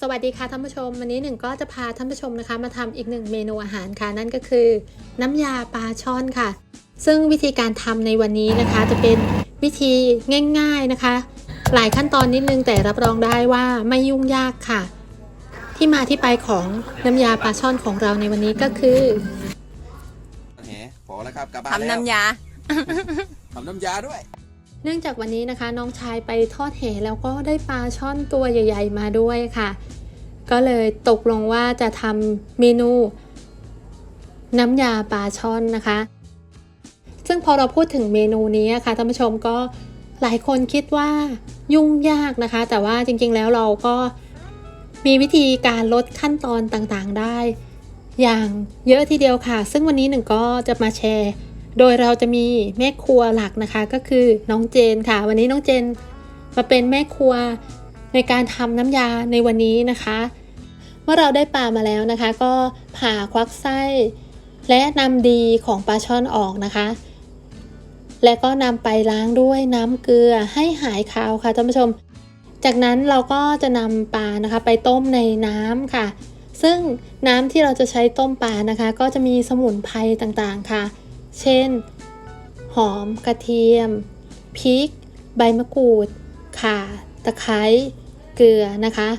สวัสดีค่ะท่านผู้ชมวันนี้หนึ่งก็จะพาท่านผู้ชมนะคะ มาทำอีกหนึ่งเมนูอาหารค่ะ นั่นก็คือ น้ำยาปลาช่อนค่ะ ซึ่งวิธีการทำในวันนี้นะคะ จะเป็นวิธีง่ายๆนะคะ หลายขั้นตอนนิดนึงแต่รับรองได้ว่าไม่ยุ่งยากค่ะ ที่มาที่ไปของน้ำยาปลาช่อนของเราในวันนี้ก็คือแหมพอแล้วครับกลับบ้านทำแล้วน้ำยาทำน้ำยาด้วย เนื่องจากวันนี้นะคะน้องชายไปทอดแหแล้วก็ได้ปลาช่อนตัวใหญ่ ๆ มาด้วยค่ะ ก็เลยตกลงว่าจะทำเมนู น้ำยาปลาช่อนนะคะ ซึ่งพอเราพูดถึงเมนูนี้อะค่ะท่านผู้ชมก็หลายคนคิดว่ายุ่งยากนะคะ แต่ว่าจริงๆแล้วเราก็มีวิธีการลดขั้นตอนต่างๆได้ อย่างเยอะทีเดียวค่ะ ซึ่งวันนี้หนึ่งก็จะมาแชร์ โดยเราจะมีแม่ครัวหลักนะคะก็คือน้องเจนค่ะ วันนี้น้องเจนมาเป็นแม่ครัวในการทำน้ำยาในวันนี้นะคะ เมื่อเราได้ปลามาแล้วนะคะ ก็ผ่าควักไส้ และนำดีของปลาช่อนออกนะคะ และก็นำไปล้างด้วยน้ำเกลือให้หายคาวค่ะท่านผู้ชม จากนั้นเราก็จะนำปลานะคะไปต้มในน้ำค่ะ ซึ่งน้ำที่เราจะใช้ต้มปลานะคะ ก็จะมีสมุนไพรต่างๆค่ะ เช่น หอม กระเทียม พริก ใบมะกรูด ข่า ตะไคร้ เกลือนะคะ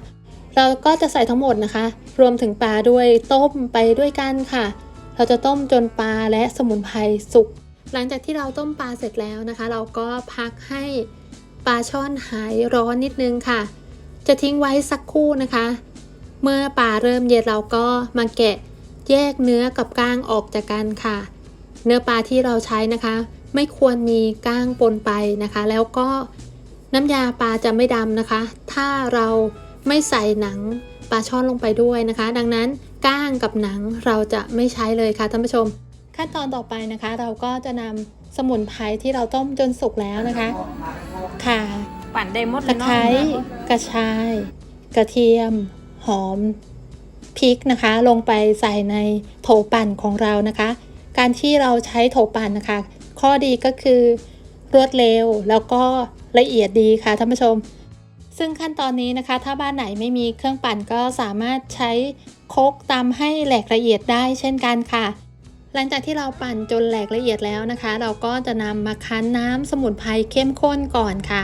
เราก็จะใส่ทั้งหมดนะคะ รวมถึงปลาด้วยต้มไปด้วยกันค่ะ เราจะต้มจนปลาและสมุนไพรสุก หลังจากที่เราต้มปลาเสร็จแล้วนะคะ เราก็พักให้ปลาช่อนหายร้อนนิดนึงค่ะ จะทิ้งไว้สักครู่นะคะ เมื่อปลาเริ่มเย็นเราก็มาแกะแยกเนื้อกับก้างออกจากกันค่ะ เนื้อปลาที่เราใช้นะคะ ไม่ควรมีก้างปนไปนะคะ แล้วก็น้ำยาปลาจะไม่ดำนะคะ ถ้าเราไม่ใส่หนังปลาช่อนลงไปด้วยนะคะ ดังนั้นก้างกับหนังเราจะไม่ใช้เลยค่ะท่านผู้ชม ขั้นตอนต่อไปนะคะ เราก็จะนำสมุนไพรที่เราต้มจนสุกแล้วนะคะข่าปั่นได้หมดตะเลยไคร้กระชาย กระเทียม หอมพริกนะคะ ลงไปใส่ในโถปั่นของเรานะคะ การที่เราใช้โถปั่นนะคะ ข้อดีก็คือรวดเร็วแล้วก็ละเอียดดีค่ะท่านผู้ชม ซึ่งขั้นตอนนี้นะคะ ถ้าบ้านไหนไม่มีเครื่องปั่นก็สามารถใช้โคกตำให้แหลกละเอียดได้เช่นกันค่ะ หลังจากที่เราปั่นจนแหลกละเอียดแล้วนะคะ เราก็จะนำมาคั้นน้ำสมุนไพรเข้มข้นก่อนค่ะ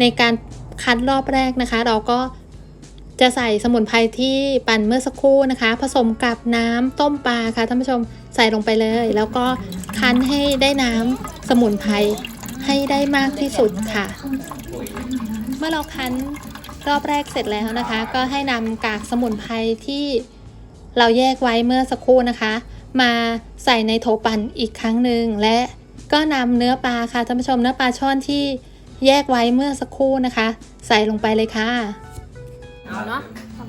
ในการคั้นรอบแรกนะคะ เราก็ จะใส่สมุนไพรที่ปั่นเมื่อสักครู่นะคะ ผสมกับน้ำต้มปลาค่ะท่านผู้ชมใส่ลงไปเลย แล้วก็คั้นให้ได้น้ำสมุนไพรให้ได้มากที่สุดค่ะ เมื่อเราคั้นรอบแรกเสร็จแล้วนะคะ ก็ให้นำกากสมุนไพรที่เราแยกไว้เมื่อสักครู่นะคะ มาใส่ในโถปั่นอีกครั้งหนึ่งและก็นำเนื้อปลาค่ะท่านผู้ชมเนื้อปลาช่อนที่แยกไว้เมื่อสักครู่นะคะ ใส่ลงไปเลยค่ะ เอาเนาะ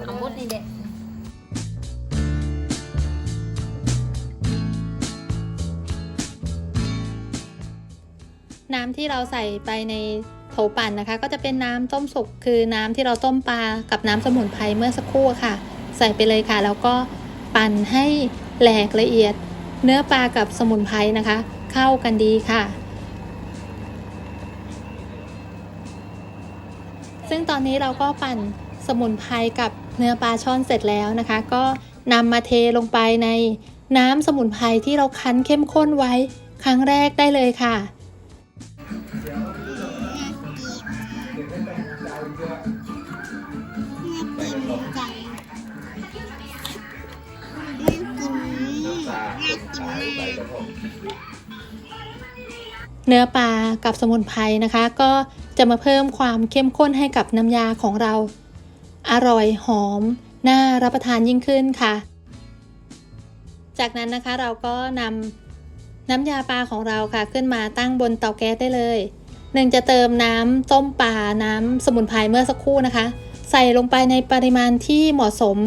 เอาหมดนี่เด็ดน้ำที่เราใส่ไปในโถปั่นนะคะ ก็จะเป็นน้ำต้มสุกคือน้ำที่เราต้มปลากับน้ำสมุนไพรเมื่อสักครู่ค่ะ ใส่ไปเลยค่ะ แล้วก็ปั่นให้แหลกละเอียด เนื้อปลากับสมุนไพรนะคะ เข้ากันดีค่ะ ซึ่งตอนนี้เราก็ปั่น สมุนไพรกับเนื้อปลาช่อนเสร็จแล้วนะคะ ก็นำมาเทลงไปในน้ำสมุนไพรที่เราคั้นเข้มข้นไว้ครั้งแรกได้เลยค่ะเนื้อปลากับสมุนไพรนะคะ ก็จะมาเพิ่มความเข้มข้นให้กับน้ำยาของเรา อร่อยหอม น่ารับประทานยิ่งขึ้นค่ะ จากนั้นนะคะเราก็นำน้ำยาปลาของเราค่ะ ขึ้นมาตั้งบนเตาแก๊สได้เลยหนึ่งจะเติมน้ำต้มปลาน้ำสมุนไพรเมื่อสักครู่นะคะ ใส่ลงไปในปริมาณที่เหมาะสม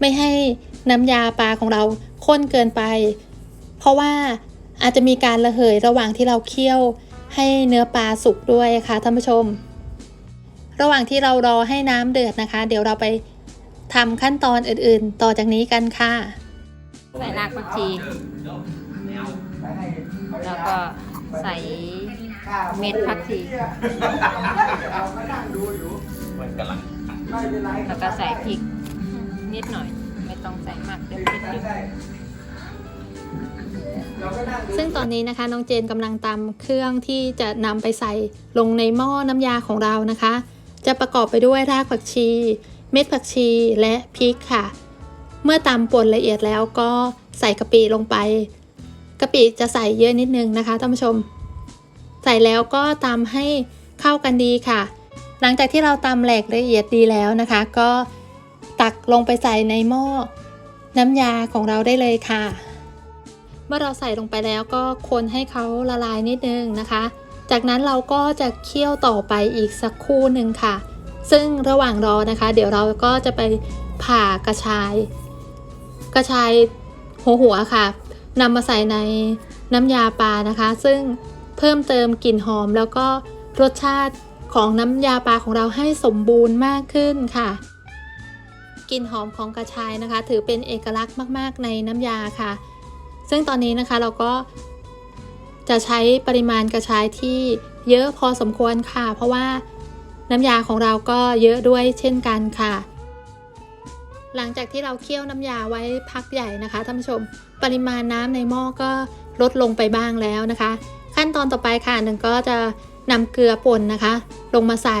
ไม่ให้น้ำยาปลาของเราข้นเกินไป เพราะว่าอาจจะมีการระเหยระหว่างที่เราเคี่ยวให้เนื้อปลาสุกด้วยค่ะท่านผู้ชม ระหว่างที่เรารอให้น้ำเดือดนะคะ เดี๋ยวเราไปทำขั้นตอนอื่นๆ ต่อจากนี้กันค่ะ ใส่รากผักชี แล้วก็ใส่เม็ดผักชีมันกำลังแแล้วก็ใส่พริกนิดหน่อย ไม่ต้องใส่มากเดี๋ยวเผ็ดอยู่ซึ่งตอนนี้นะคะน้องเจนกำลังตำเครื่องที่จะนำไปใส่ลงในหม้อน้ำยาของเรานะคะ จะประกอบไปด้วยรากผักชี เม็ดผักชีและพริกค่ะ เมื่อตำป่นละเอียดแล้วก็ใส่กะปิลงไปกะปิจะใส่เยอะนิดนึงนะคะท่านผู้ชม ใส่แล้วก็ตำให้เข้ากันดีค่ะ หลังจากที่เราตำแหลกละเอียดดีแล้วนะคะ ก็ตักลงไปใส่ในหม้อน้ำยาของเราได้เลยค่ะ เมื่อเราใส่ลงไปแล้วก็คนให้เขาละลายนิดนึงนะคะ จากนั้นเราก็จะเคี่ยวต่อไปอีกสักครู่หนึ่งค่ะ ซึ่งระหว่างรอนะคะ เดี๋ยวเราก็จะไปผ่ากระชาย กระชายหัวหัวๆค่ะนำมาใส่ในน้ำยาปลานะคะ ซึ่งเพิ่มเติมกลิ่นหอมแล้วก็รสชาติของน้ำยาปลาของเราให้สมบูรณ์มากขึ้นค่ะกลิ่นหอมของกระชายนะคะ ถือเป็นเอกลักษณ์มาก ๆ ในน้ำยาค่ะ ซึ่งตอนนี้นะคะเราก็ จะใช้ปริมาณกระชายที่เยอะพอสมควรค่ะ เพราะว่าน้ำยาของเราก็เยอะด้วยเช่นกันค่ะ หลังจากที่เราเคี่ยวน้ำยาไว้พักใหญ่นะคะท่านผู้ชม ปริมาณน้ำในหม้อก็ลดลงไปบ้างแล้วนะคะ ขั้นตอนต่อไปค่ะหนึ่งก็จะนำเกลือป่นนะคะ ลงมาใส่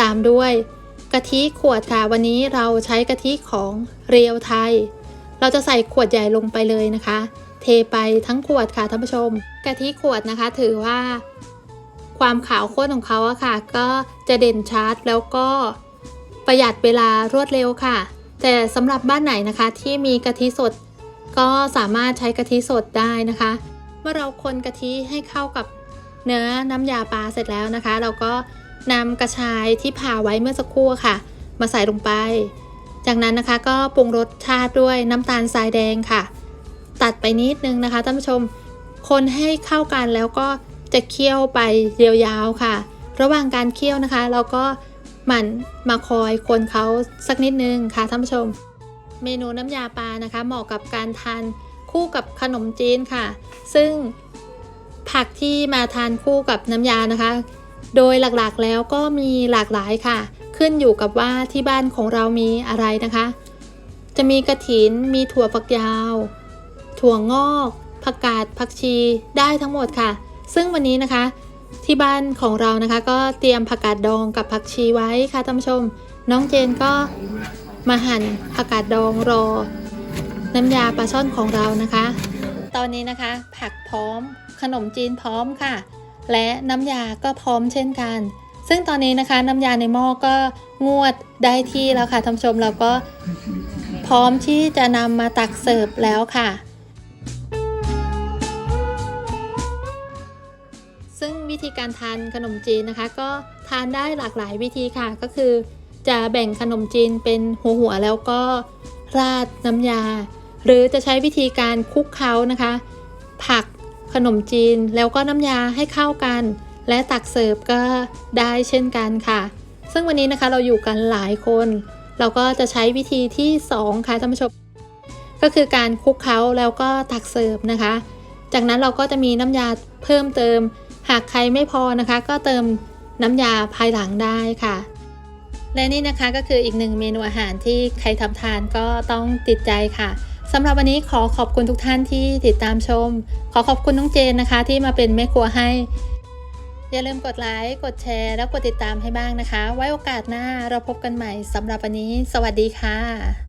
ตามด้วยกะทิขวดค่ะ วันนี้เราใช้กะทิของเรียวไทย เราจะใส่ขวดใหญ่ลงไปเลยนะคะ เทไปทั้งขวดค่ะท่านผู้ชม กะทิขวดนะคะถือว่า ความขาวข้นของเขาอะค่ะ ก็จะเด่นชัดแล้วก็ประหยัดเวลารวดเร็วค่ะ แต่สำหรับบ้านไหนนะคะที่มีกะทิสด ก็สามารถใช้กะทิสดได้นะคะ เมื่อเราคนกะทิให้เข้ากับเนื้อน้ำยาปลาเสร็จแล้วนะคะ เราก็นำกระชายที่ผ่าไว้เมื่อสักครู่ค่ะ มาใส่ลงไป จากนั้นนะคะก็ปรุงรสชาติด้วยน้ำตาลทรายแดงค่ะ ตัดไปนิดนึงนะคะท่านผู้ชม คนให้เข้ากันแล้วก็จะเคี่ยวไปยาวๆค่ะ ระหว่างการเคี่ยวนะคะ เราก็หมั่นมาคอยคนเขาสักนิดนึงค่ะท่านผู้ชม เมนูน้ำยาปลานะคะ เหมาะกับการทานคู่กับขนมจีนค่ะ ซึ่งผักที่มาทานคู่กับน้ำยานะคะ โดยหลักๆแล้วก็มีหลากหลายค่ะ ขึ้นอยู่กับว่าที่บ้านของเรามีอะไรนะคะ จะมีกระถินมีถั่วฝักยาว ถั่วงอก ผักกาดผักชีได้ทั้งหมดค่ะ ซึ่งวันนี้นะคะ ที่บ้านของเรานะคะ ก็เตรียมผักกาดดองกับผักชีไว้ค่ะท่านผู้ชม น้องเจนก็มาหั่นผักกาดดองรอ น้ำยาปลาช่อนของเรานะคะ ตอนนี้นะคะ ผักพร้อม ขนมจีนพร้อมค่ะ และน้ำยาก็พร้อมเช่นกัน ซึ่งตอนนี้นะคะ น้ำยาในหม้อก็งวดได้ที่แล้วค่ะท่านผู้ชมเราก็พร้อมที่จะนำมาตักเสิร์ฟแล้วค่ะ ธีการทานขนมจีนนะคะ ก็ทานได้หลากหลายวิธีค่ะ ก็คือ จะแบ่งขนมจีนเป็นหัวหัวแล้วก็ราดน้ำยา หรือจะใช้วิธีการคลุกเคล้านะคะ ผักขนมจีนแล้วก็น้ำยาให้เข้ากัน และตักเสิร์ฟก็ได้เช่นกันค่ะ ซึ่งวันนี้นะคะเราอยู่กันหลายคน เราก็จะใช้วิธีที่ 2 ค่ะท่านผู้ชม ก็คือการคลุกเคล้าแล้วก็ตักเสิร์ฟนะคะ จากนั้นเราก็จะมีน้ำยาเพิ่มเติม หากใครไม่พอนะคะ ก็เติมน้ำยาภายหลังได้ค่ะ และนี่นะคะก็คืออีกหนึ่งเมนูอาหารที่ใครทำทานก็ต้องติดใจค่ะสำหรับวันนี้ขอขอบคุณทุกท่านที่ติดตามชม ขอขอบคุณน้องเจนนะคะ ที่มาเป็นแม่ครัวให้ อย่าลืมกดไลค์ กดแชร์ แล้วกดติดตามให้บ้างนะคะ ไว้โอกาสหน้าเราพบกันใหม่สำหรับวันนี้ สวัสดีค่ะ